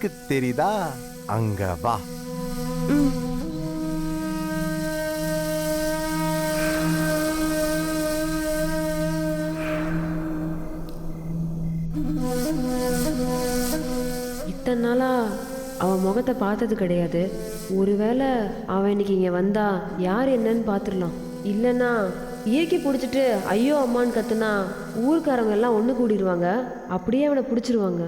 கிடுக்கு தெரியுதா அங்க வா. இத்தனை நாளா அவன் முகத்தை பார்த்தது கிடையாது. ஒருவேளை அவன் இன்னைக்கு இங்கே வந்தா யார் என்னன்னு பார்த்துடலாம். இல்லைன்னா இயற்கை பிடிச்சிட்டு ஐயோ அம்மான்னு கத்துனா ஊர்க்காரங்க எல்லாம் ஒன்று கூடிடுவாங்க அப்படியே அவனை பிடிச்சிருவாங்க.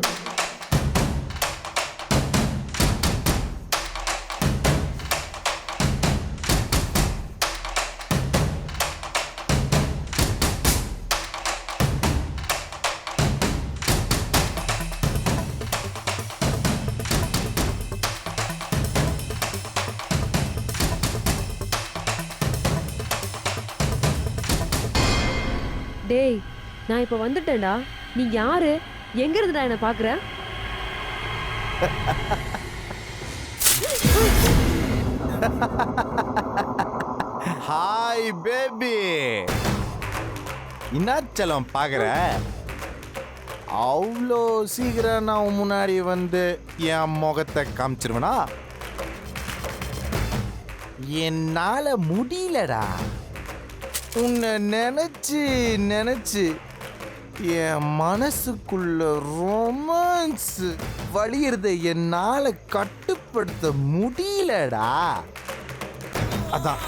டேய் நான் இப்போ வந்துட்டேன்டா. நீ யாரு? எங்க இருந்துடா என்ன பாக்குற? ஹாய் பேபி இன்னாச்சலம் பாக்குற? அவ்வளோ சீக்கிரம் நான் முன்னாடி வந்து என் முகத்தை காமிச்சிருவனா? என்னால முடியலடா. உன்னை நினச்சி நினச்சி என் மனசுக்குள்ள ரொமான்ஸ் வழியிறத என்னால் கட்டுப்படுத்த முடியலடா. அதான்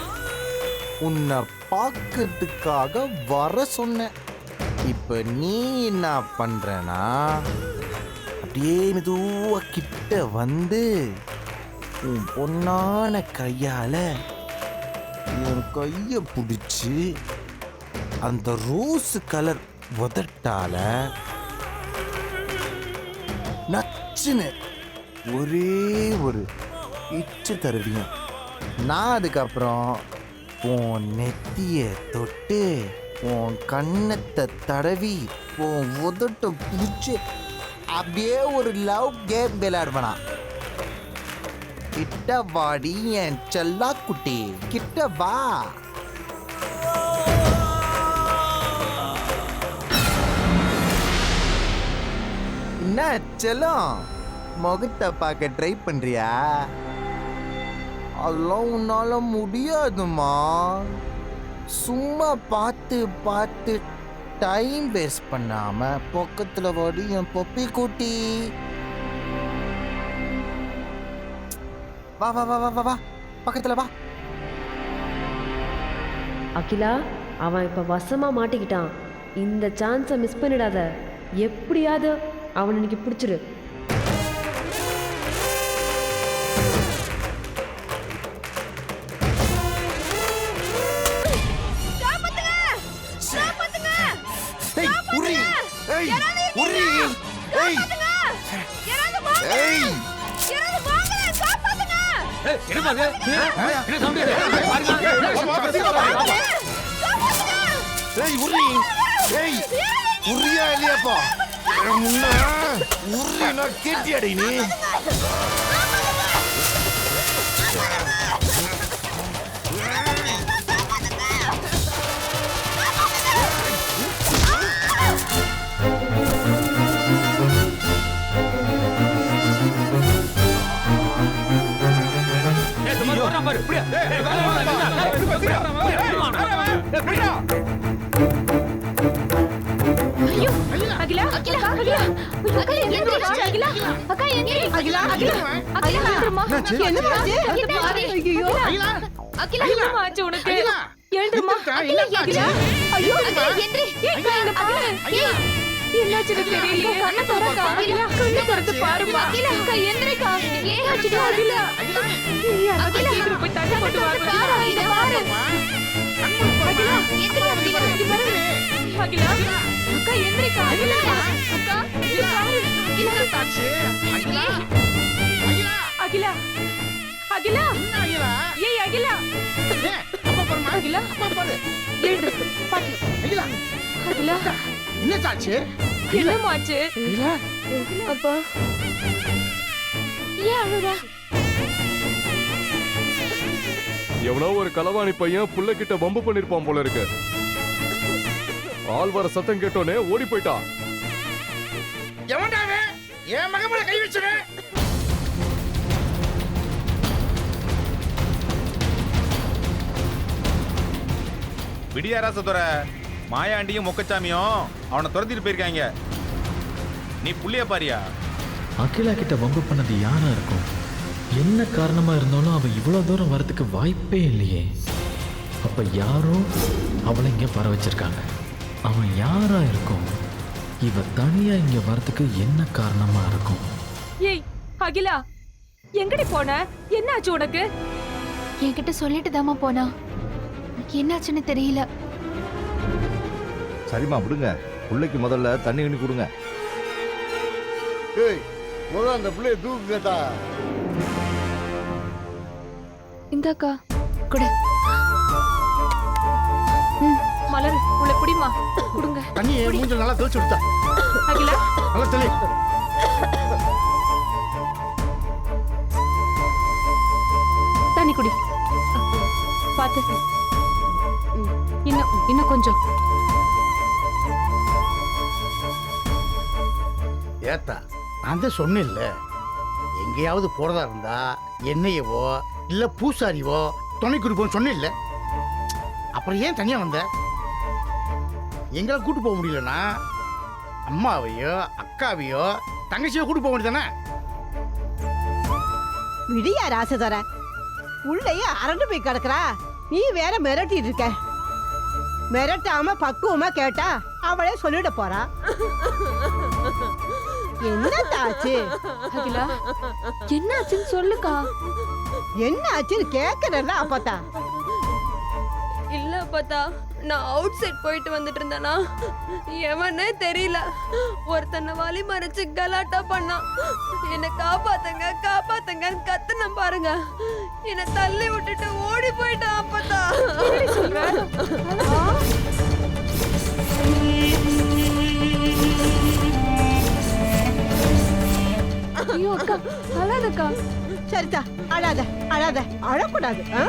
உன்னை பார்க்கறதுக்காக வர சொன்னேன். இப்போ நீ என்ன பண்ணுறனா அப்படியே மெதுவாக கிட்ட வந்து உன் பொன்னான கையால் கையை பிடிச்சி அந்த ரோஸ் கலர் உதட்டால நச்சுன்னு ஒரே ஒரு இச்சு தருவியும் நான் அதுக்கப்புறம் உன் நெத்தியை தொட்டு உன் கண்ணத்தை தடவி உன் உதட்ட பிடிச்சி அப்படியே ஒரு லவ் கேம் விளையாடுவனா. கிட்ட வாடி என் செல்லா குட்டி கிட்ட வா. என்ன செல்லம்? முகத்தை பார்க்க ட்ரை பண்றியா? அதெல்லாம் உன்னால முடியாதுமா சும்மா பார்த்து பார்த்து டைம் வேஸ்ட் பண்ணாம பக்கத்துல வாடி என் பொப்பி குட்டி. வா வா வா வா வா வா. பக்கத்துல வா. அகிலா அவன் இப்போ வசமா மாட்டிக்கிட்டான். இந்த சான்ஸை மிஸ் பண்ணிடாத. எப்படியாவது அவனை இன்னைக்கு பிடிச்சிரு. ஏய் உரி! ஏய் உரி! ஏய்! ஏய்! ஏய் உரி ஏய் உரியா இல்லையாப்பா முன்ன உரினா கேட்டியாடி நீ ஐயோ என்னாச்சு தெரியலையே. கண்ண திறக்கா அகிலா. கண்ண திறந்து பாருமா அகிலா ஆச்சுடா அகிலா ஏய் அகிலா போட்டு இத பாரு அகிலா அகிலா அகிலா அகிலா அகிலா அகிலா அகிலா அகிலா அகிலா அகிலா எழுடு பாத்து அகிலா அகிலா என்ன சாச்சு? என்னமாச்சு அகிலா அப்பா. ஏன் அழுற எவனோ ஒரு களவாணி பையன் புள்ள கிட்ட வம்பு பண்ணிருப்பான் போல இருக்கு. ஆள் வர சத்தம் கேட்டோனே ஓடி போயிட்டான் என் மகன் மேல கை வச்சுறேன் விடியாராச துறை மாயாண்டியும் மொக்கச்சாமியும் அவனை துரத்திட்டு போயிருக்காங்க. நீ புள்ளிய பாரியா? அகிலா கிட்ட வம்பு பண்ணது யாரா இருக்கும்? என்ன காரணமா இருந்தாலும் அவ இவ்வளவு தூரம் வரதுக்கு வாய்ப்பே இல்லையே. அப்ப யாரோ அவளை இங்க பர வச்சிருக்காங்க. அவன் யாரா இருக்கும்? இவ தனியா இங்க வரதுக்கு என்ன காரணமா இருக்கும்? ஏய் அகிலா எங்கடி போன? என்னாச்சு உனக்கு? என்கிட்ட சொல்லிட்டு தாமா போனா. என்னாச்சுன்னு தெரியல. சரிம்மா விடுங்க. பிள்ளைக்கு முதல்ல தண்ணி கிண்ணி கொடுங்க. ஏய் முதல்ல அந்த பிள்ளைய தூக்கு கேட்டா. இந்தாக்கா கொடு. மலர் உன்னை குடிமா குடுங்க. தண்ணி மூஞ்சல் நல்லா தெளிச்சு விடுத்தா அகிலா. நல்லா தெளி. தண்ணி குடி. பாத்து. ம், இன்னும் இன்னும் கொஞ்சம். ஏத்தா. நான் தான் சொன்னேன்ல. எங்கேயாவது போகிறதா இருந்தா என்னையவோ இல்லை பூசாரியவோ துணை கொடுப்போம் சொன்னேன்ல. அப்புறம் ஏன் தனியாக வந்த? எங்களை கூட்டு போக முடியலன்னா அம்மாவையோ அக்காவையோ தங்கச்சியோ கூட்டு போக வேண்டியதானே விடியா ராசதர. உள்ளேயே அரண்டு போய் கிடக்குறா. நீ வேற மிரட்டிட்டு இருக்க. மிரட்டாம பக்குவமா கேட்டா அவளே சொல்லிட போறா. என்ன ஆச்சு அகிலா என்னாச்சுன்னு சொல்லுக்கா. என்ன ஆச்சுன்னு கேக்குறல்ல அப்பத்தா. இல்ல அப்பத்தா நான் அவுட் சைட் போயிட்டு வந்துட்டு இருந்தேனா எவனே தெரியல. ஒருத்தனை வழி மறைச்சு கலாட்டா பண்ணான் என்னை காப்பாத்துங்க காப்பாத்துங்கன்னு கத்துன பாருங்க. என்னை தள்ளி விட்டுட்டு ஓடி போயிட்டான் அப்பத்தா. ஐயோ அக்கா அழாதக்கா. சரிதா அழாத அழாத அழக்கூடாது ஆ?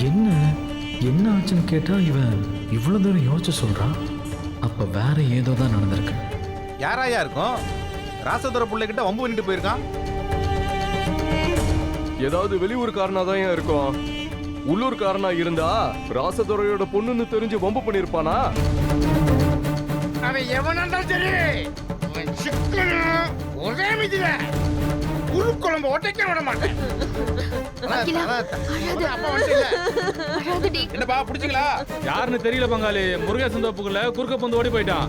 என்ன என்ன ஆச்சுன்னு கேட்டா இவன் இவ்வளவு தூரம் யோசிச்சு சொல்றான். அப்ப வேற ஏதோ தான் நடந்திருக்கு. யாராயா இருக்கும்? ராசதுரை பிள்ளைகிட்ட வம்பு பண்ணிட்டு போயிருக்கான்? ஏதாவது வெளியூர்காரனா தான் ஏன் இருக்கும்? உள்ளூர்காரனா இருந்தா ராசதுரையோட பொண்ணுன்னு தெரிஞ்சு வம்பு பண்ணிருப்பானா? அவன் எவனா சரி ஒரே மிதில உரு குழம்பு ஒட்டைக்க விட மாட்டேன். என்னப்பா புடிச்சிங்களா? யாருன்னு தெரியல பங்காளி. முருகேசன் தோப்புக்குள்ள குறுக்க பந்து ஓடி போயிட்டான்.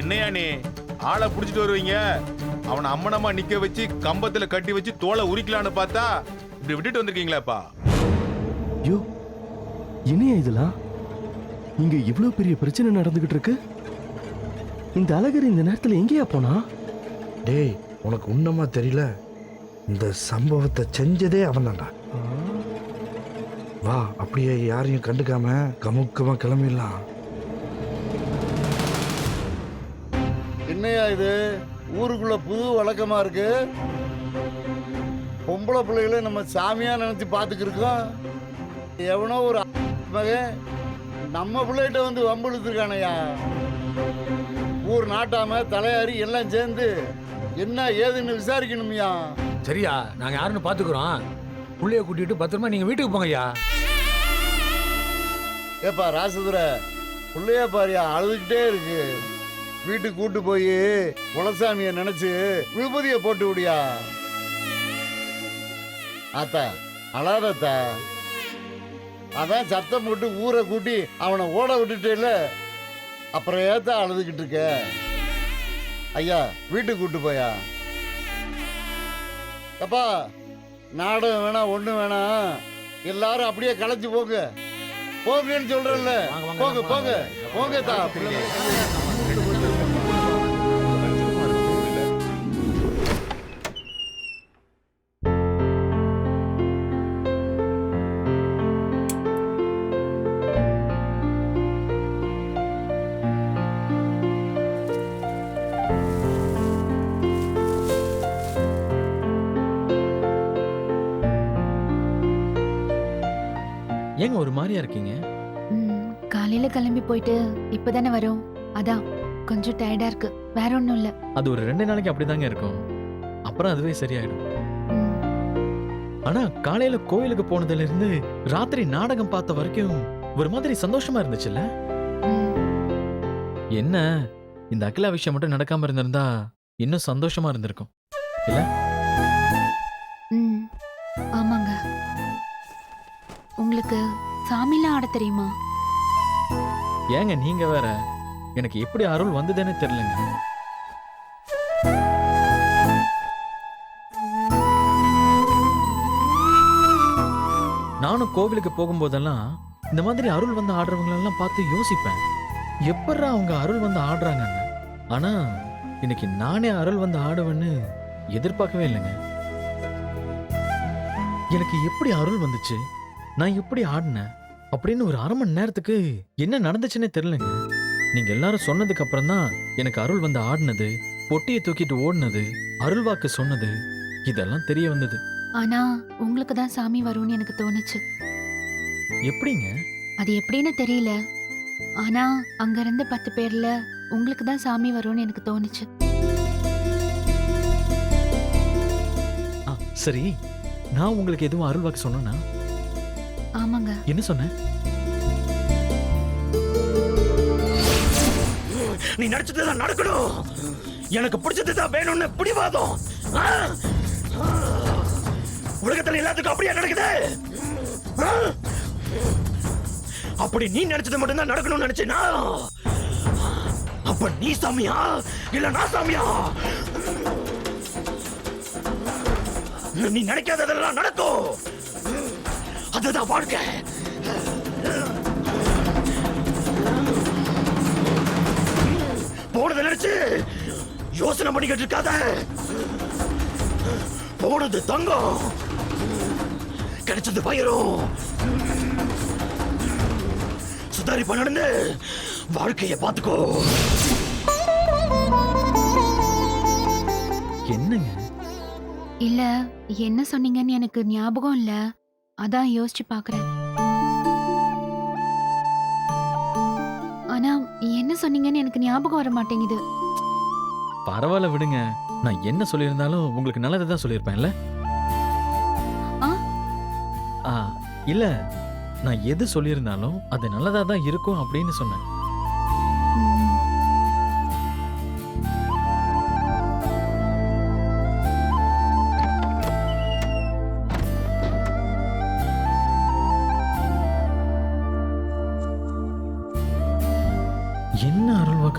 என்னையா நீ? ஆளை புடிச்சிட்டு வருவீங்க? அவனை அம்மனமா நிக்க வச்சு கம்பத்துல கட்டி வச்சு தோலை உரிக்கலான்னு பார்த்தா இப்படி விட்டுட்டு வந்திருக்கீங்களாப்பா? ஐயோ என்னையா இதெல்லாம்? இங்க இவ்வளவு பெரிய பிரச்சனை நடந்துகிட்டு இருக்கு. இந்த அழகர் இந்த நேரத்துல எங்கேயா போனா? டேய் உனக்கு உன்னமா தெரியல? இந்த சம்பவத்தை செஞ்சதே அவன் வா அப்படியே யாரையும் கண்டுக்காம கமுக்கமா கிளம்பிடலாம். என்னையா இது? ஊருக்குள்ள புது வழக்கமா இருக்கு? பொம்பளை பிள்ளைகளை நம்ம சாமியா நினைச்சு பாத்துக்கிருக்கோம் எவனோ ஒரு மகன் நம்ம பிள்ளைகிட்ட வந்து வம்பிழுத்துருக்கானையா ஊர் நாட்டாம தலையாரி எல்லாம் சேர்ந்து என்ன ஏதுன்னு விசாரிக்கணும்யா. சரியா நாங்க யாருன்னு பாத்துக்கிறோம். புள்ளைய கூட்டிட்டு பத்திரமா நீங்க வீட்டுக்கு போங்கய்யா. ஏப்பா ராசதுரை பிள்ளைய பாரியா அழுதுகிட்டே இருக்கு. வீட்டுக்கு கூட்டு போய் குலசாமிய நினைச்சு விபூதிய போட்டு விடியா. ஆத்தா அழாதத்தா. அதான் சத்தம் போட்டு ஊரை கூட்டி அவனை ஓட விட்டுட்டேல அப்புறம் ஏத்தா அழுதுகிட்டு இருக்க? ஐயா வீட்டுக்கு கூட்டு போயா? அப்பா நாடகம் வேணாம் ஒண்ணு வேணாம் எல்லாரும் அப்படியே களைச்சு போங்க. போங்கன்னு சொல்றேன்ல. போங்க போங்க. போங்க தா மாதிரியா இருக்கீங்க. ம், காலையில கிளம்பி போயிட்டு இப்பதானே வரோம். அதான் கொஞ்சம் டயர்டா இருக்கு. வேற ஒண்ணும் இல்ல. அது ஒரு ரெண்டு நாளைக்கு அப்படிதாங்க இருக்கும். அப்புறம் அதுவே சரியாயிடும். ஆனா காலையில கோயிலுக்கு போனதுல இருந்து ராத்திரி நாடகம் பார்த்த வரைக்கும் ஒரு மாதிரி சந்தோஷமா இருந்துச்சுல்ல? என்ன இந்த அகிலா விஷயம் மட்டும் நடக்காம இருந்திருந்தா இன்னும் சந்தோஷமா இருந்திருக்கும். இல்ல? ம் ஆமாங்க. உங்களுக்கு சாமிலாம் ஆட தெரியுமா? ஏங்க நீங்க வேற. எனக்கு எப்படி அருள் வந்ததுன்னு தெரியலங்க. நானும் கோவிலுக்கு போகும்போதெல்லாம் இந்த மாதிரி அருள் வந்து ஆடுறவங்களெல்லாம் பார்த்து யோசிப்பேன். எப்படா அவங்க அருள் வந்து ஆடுறாங்கன்னு ஆனா இன்னைக்கு நானே அருள் வந்து ஆடுவேன்னு எதிர்பார்க்கவே இல்லைங்க. எனக்கு எப்படி அருள் வந்துச்சு? நான் எப்படி ஆடினேன்? அப்படின்னு ஒரு அரை மணி நேரத்துக்கு என்ன நடந்துச்சுன்னே தெரியலங்க. நீங்க எல்லாரும் சொன்னதுக்கு அப்புறம் தான் எனக்கு அருள் வந்து ஆடினது பொட்டியை தூக்கிட்டு ஓடினது அருள் வாக்கு சொன்னது இதெல்லாம் தெரிய வந்தது. ஆனா உங்களுக்கு தான் சாமி வரும்னு எனக்கு தோணுச்சு. எப்படிங்க? அது எப்படின்னு தெரியல. ஆனா அங்க இருந்து பத்து பேர்ல உங்களுக்கு தான் சாமி வரும்னு எனக்கு தோணுச்சு. ஆ சரி. நான் உங்களுக்கு எதுவும் அருள் வாக்கு சொன்னேனா? ஆமாங்க. என்ன சொன்னேன் நீ நடிச்சது தான் நடக்கணும். எனக்கு பிடிச்சது தான் வேணும்னு பிடிவாதம். உலகத்துல எல்லாத்துக்கும் அப்படியே நடக்குது? அப்படி நீ நினைச்சது மட்டும்தான் நடக்கணும்னு நினைச்சேனா? அப்ப நீ சாமியா? இல்ல நான் சாமியா? நீ நினைக்காததெல்லாம் நடக்கும். அதுதான் வாழ்க்கை போனதை நினைச்சு யோசனை பண்ணிக்கிட்டு இருக்காத! போனது தங்கம்! கிடைச்சது பயிரும் சுதாரிப்பா நடந்து! வாழ்க்கைய பாத்துக்கோ என்னங்க? இல்ல என்ன சொன்னீங்கன்னு எனக்கு ஞாபகம் இல்ல. அதான் யோசிச்சு பாக்குறேன். ஆனா என்ன சொன்னீங்கன்னு எனக்கு ஞாபகம் வர மாட்டேங்குது. பரவாயில்ல விடுங்க. நான் என்ன சொல்லியிருந்தாலும் உங்களுக்கு நல்லதை தான் சொல்லியிருப்பேன்ல? ஆ? இல்ல. நான் எது சொல்லியிருந்தாலும் அது நல்லதா தான் இருக்கும் அப்படின்னு சொன்னேன்.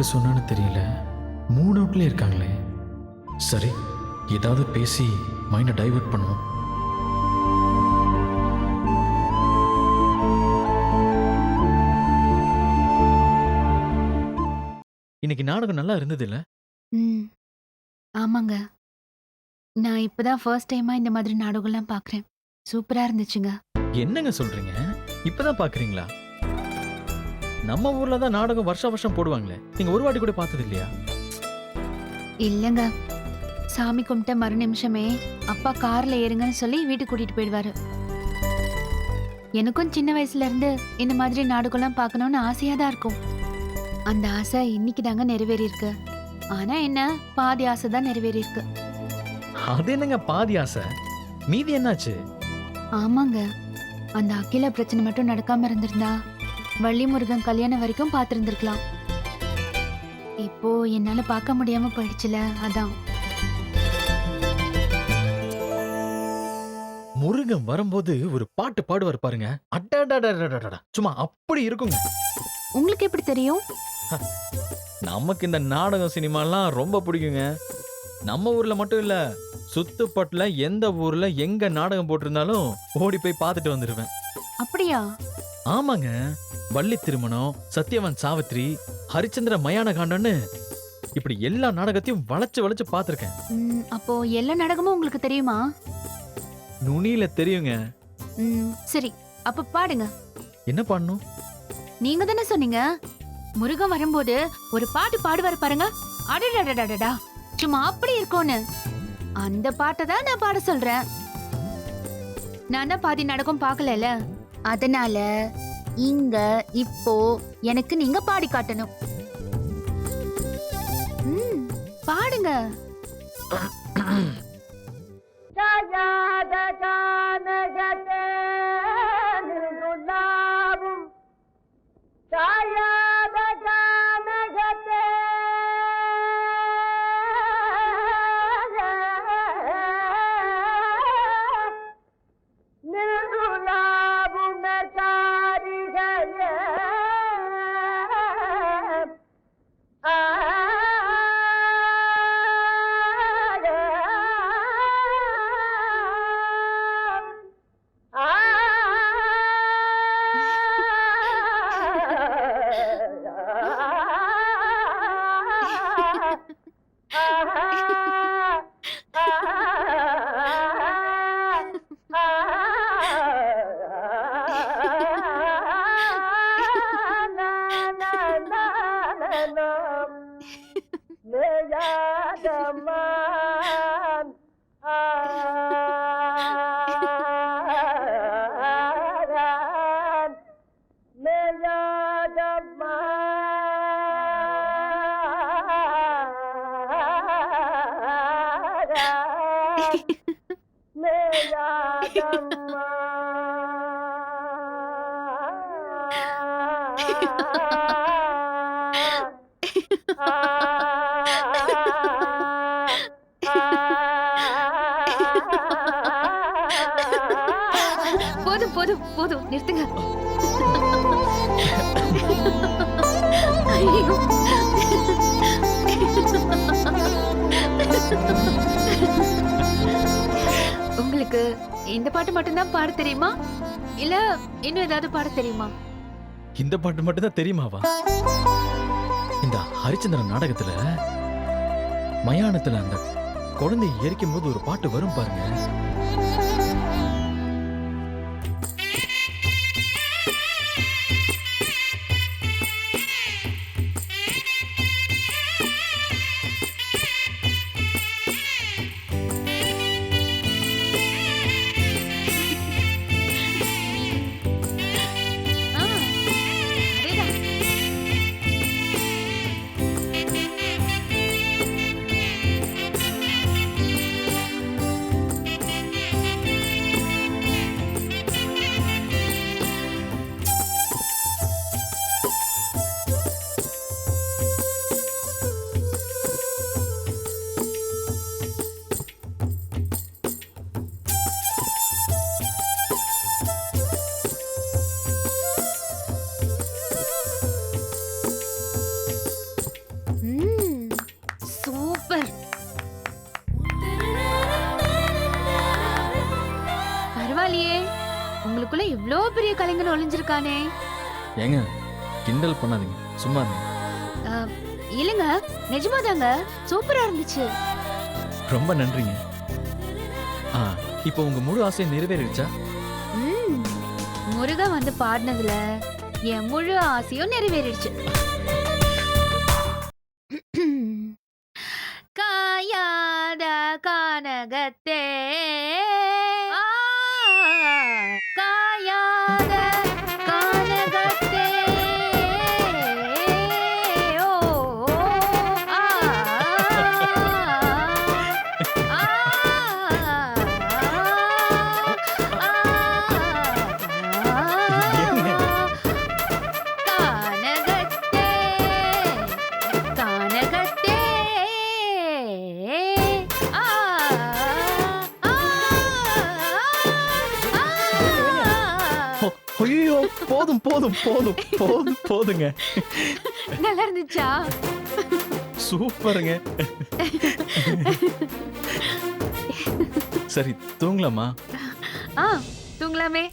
அருள் வாக்கு சொன்னான்னு தெரியல. மூணு அவுட்ல இருக்காங்களே. சரி ஏதாவது பேசி மைண்டை டைவர்ட் பண்ணுவோம். இன்னைக்கு நாடகம் நல்லா இருந்தது இல்ல ம். ஆமாங்க. நான் இப்பதான் ஃபர்ஸ்ட் டைமா இந்த மாதிரி நாடகம்லாம் பார்க்கறேன் சூப்பரா இருந்துச்சுங்க. என்னங்க சொல்றீங்க? இப்பதான் பாக்குறீங்களா? நம்ம ஊர்ல தான் நாடகம் வருஷ வருஷம் போடுவாங்களே. நீங்க ஒரு வாட்டி கூட பார்த்தது இல்லையா? இல்லங்க. சாமி கும்பிட்ட மறு நிமிஷமே அப்பா கார்ல ஏறுங்கன்னு சொல்லி வீட்டுக்கு கூட்டிட்டு போயிடுவாரு. எனக்கும் சின்ன வயசுல இருந்து இந்த மாதிரி நாடகம்லாம் பார்க்கணும்னு ஆசையா தான் இருக்கும். அந்த ஆசை இன்னைக்கு தாங்க நிறைவேறி இருக்கு ஆனா என்ன பாதி ஆசை தான் நிறைவேறி இருக்கு அது என்னங்க பாதி ஆசை? மீதி என்னாச்சு? ஆமாங்க. அந்த அகில பிரச்சனை மட்டும் நடக்காம இருந்திருந்தா வள்ளி முருகன் கல்யாணம் வரைக்கும் பார்த்திருந்திருக்கலாம். இப்போ என்னால பார்க்க முடியாம போயிடுச்சுல அதான். முருகன் வரும்போது ஒரு பாட்டு பாடுவார் பாருங்க. அடடடடடடடா சும்மா அப்படி இருக்குங்க உங்களுக்கு எப்படி தெரியும் நமக்கு இந்த நாடகம் சினிமாலாம் ரொம்ப பிடிக்குங்க. நம்ம ஊர்ல மட்டும் இல்ல சுத்துப்பட்டுல எந்த ஊர்ல எங்க நாடகம் போட்டிருந்தாலும் ஓடி போய் பார்த்துட்டு வந்துடுவேன் அப்படியா? ஆமாங்க. வள்ளி திருமணம் சத்யவன் சாவித்ரி ஹரிச்சந்திர மயான காண்டம்னு இப்படி எல்லா நாடகத்தையும் வளைச்சு வளைச்சு பார்த்திருக்கேன். ம், அப்போ எல்லா நாடகமும் உங்களுக்கு தெரியுமா? நுனியில தெரியுங்க. ம், சரி அப்ப பாடுங்க. என்ன பண்ணணும் நீங்க தானே சொன்னீங்க? முருகன் வரும்போது ஒரு பாட்டு பாடுவார் பாருங்க. அடடடடடடா சும்மா அப்படி இருக்கும்னு அந்த பாட்டை தான் நான் பாட சொல்றேன். நான் தான் பாதி நாடகம் பார்க்கலல அதனால இங்க இப்போ எனக்கு நீங்க பாடி காட்டணும். பாடுங்க. ராஜா போதும் போதும் போதும். நிறுத்துங்க. ஐயோ. உங்களுக்கு இந்த பாட்டு மட்டும்தான் பாட தெரியுமா? இல்ல இன்னும் ஏதாவது பாட தெரியுமா? இந்த பாட்டு மட்டும்தான் தெரியுமாவா? இந்த ஹரிச்சந்திரன் நாடகத்துல மயானத்துல அந்த குழந்தையை எரிக்கும் போது ஒரு பாட்டு வரும் பாருங்க. ஒளிஞ்சிருக்கானே ஏங்க கிண்டல் பண்ணாதீங்க சும்மா இருங்க அ, இல்லைங்க நிஜமாதாங்க சூப்பரா இருந்துச்சு. ரொம்ப நன்றிங்க. ஆ இப்போ உங்க முழு ஆசை நிறைவேறிடுச்சா? ம், முருகா வந்து பாடினதுல என் முழு ஆசையும் நிறைவேறிடுச்சு. ஐயோ போதும் போதும் போதும் போதும் போதுங்க நல்லா இருந்துச்சா சூப்பருங்க சரி தூங்கலாமா ஆ தூங்கலாமே